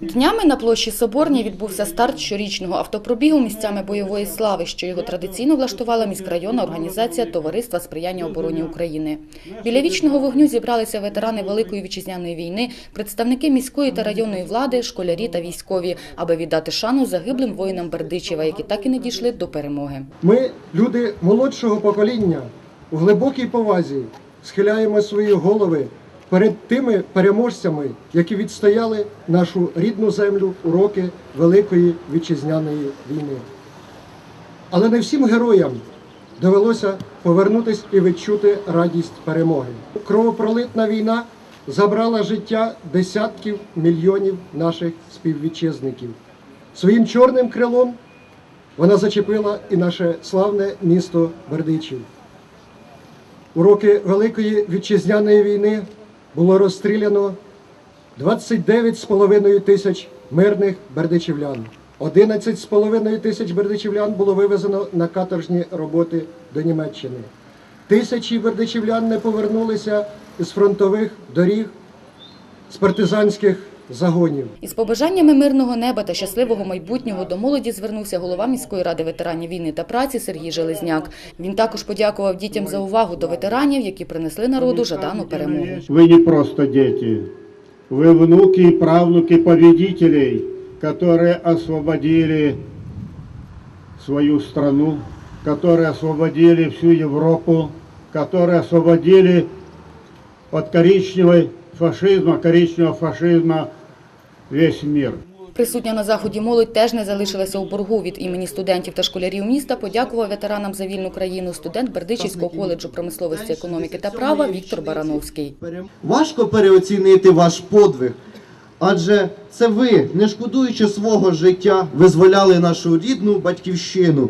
Днями на площі Соборній відбувся старт щорічного автопробігу місцями бойової слави, що його традиційно влаштувала міськрайонна організація Товариства сприяння обороні України. Біля вічного вогню зібралися ветерани Великої вітчизняної війни, представники міської та районної влади, школярі та військові, аби віддати шану загиблим воїнам Бердичева, які так і не дійшли до перемоги. Ми, люди молодшого покоління, у глибокій повазі схиляємо свої голови перед тими переможцями, які відстояли нашу рідну землю у роки Великої вітчизняної війни. Але не всім героям довелося повернутися і відчути радість перемоги. Кровопролитна війна забрала життя десятків мільйонів наших співвітчизників. Своїм чорним крилом вона зачепила і наше славне місто Бердичів. У роки Великої вітчизняної війни було розстріляно 29,5 тисяч мирних бердичівлян. 11,5 тисяч бердичівлян було вивезено на каторжні роботи до Німеччини. Тисячі бердичівлян не повернулися з фронтових доріг, з партизанських загонів. Із побажаннями мирного неба та щасливого майбутнього до молоді звернувся голова міської ради ветеранів війни та праці Сергій Железняк. Він також подякував дітям за увагу до ветеранів, які принесли народу жадану перемогу. Вы не просто дети, вы внуки и правнуки победителей, которые освободили свою страну, которые освободили всю Европу, которые освободили от коричневой фашизма, коричневого фашизма весь мир. Присутня на заході молодь теж не залишилася у боргу від імені студентів та школярів міста. Подякував ветеранам за вільну країну студент Бердичівського коледжу промисловості, економіки та права Віктор Барановський. Важко переоцінити ваш подвиг, адже це ви, не шкодуючи свого життя, визволяли нашу рідну батьківщину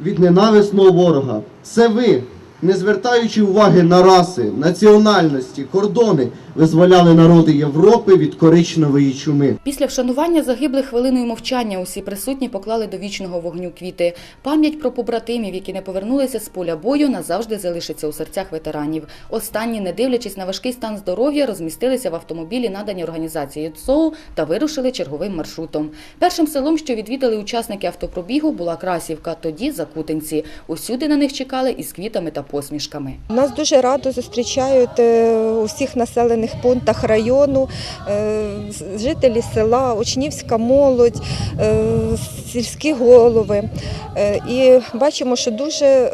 від ненависного ворога. Це ви, не звертаючи уваги на раси, національності, кордони, визволяли народи Європи від коричневої чуми. Після вшанування загиблих хвилиною мовчання усі присутні поклали до вічного вогню квіти. Пам'ять про побратимів, які не повернулися з поля бою, назавжди залишиться у серцях ветеранів. Останні, не дивлячись на важкий стан здоров'я, розмістилися в автомобілі, надані організацією ЦОУ та вирушили черговим маршрутом. Першим селом, що відвідали учасники автопробігу, була Красівка, тоді Закутинці. Усюди на них чекали із квітами та посмішками. Нас дуже радо зустрічають е, у всіх населених пунктах району, е, жителі села, учнівська молодь, е, сільські голови. І бачимо, що дуже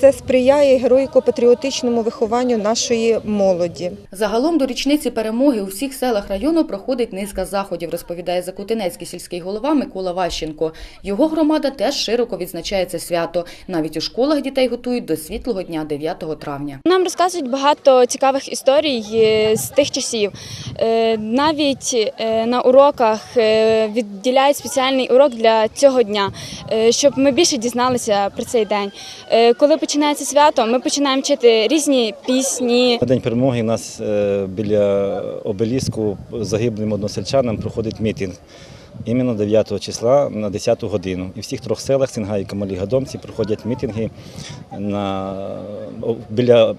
це сприяє героїко-патріотичному вихованню нашої молоді. Загалом до річниці перемоги у всіх селах району проходить низка заходів, розповідає Закутинецький сільський голова Микола Ващенко. Його громада теж широко відзначає це свято. Навіть у школах дітей готують до світлого дня 9 травня. Нам розказують багато цікавих історій е, з тих часів. Е, Навіть е, на уроках відділяють спеціальний урок для цього дня, щоб ми більше дізналися про цей день. Е, Коли починається свято, ми починаємо вчити різні пісні, На день перемоги у нас е, біля обеліску загиблим односельчанам проходить мітинг. Іменно 9 числа на 10 годину. І в всіх трьох селах Сінгаї, Камалі, Гадомці проходять мітинги на, біля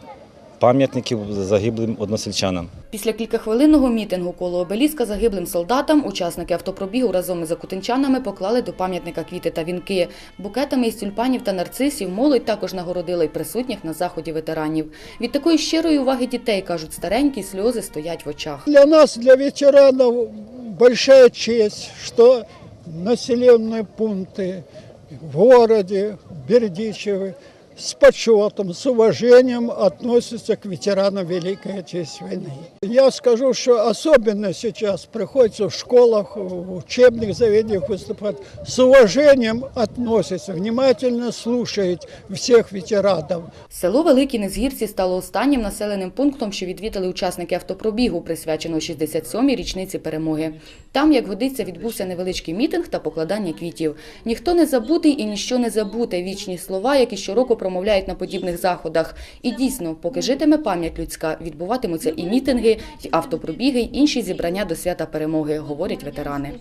пам'ятників загиблим односельчанам. Після кількахвилинного мітингу коло обеліска загиблим солдатам учасники автопробігу разом із закутинчанами поклали до пам'ятника квіти та вінки. Букетами із тюльпанів та нарцисів молодь також нагородила й присутніх на заході ветеранів. Від такої щирої уваги дітей, кажуть старенькі, сльози стоять в очах. Для нас, для ветеранов, большая честь, что населенные пункты в городе Бердичевы с почетом, с уважением относятся к ветеранам Великой Отечественной войны. Я скажу, что особенно сейчас приходится в школах, в учебных заведениях выступать, с уважением относятся, внимательно слушают всех ветеранов. Село Великі Незгірці стало останнім населеним пунктом, що відвідали учасники автопробігу, присвяченого 67-й річниці перемоги. Там, як годиться, відбувся невеличкий мітинг та покладання квітів. Ніхто не забутий і ніщо не забуте. Вічні слова, які щороку промовляють на подібних заходах. І дійсно, поки житиме пам'ять людська, відбуватимуться і мітинги, і автопробіги, й інші зібрання до свята перемоги, говорять ветерани.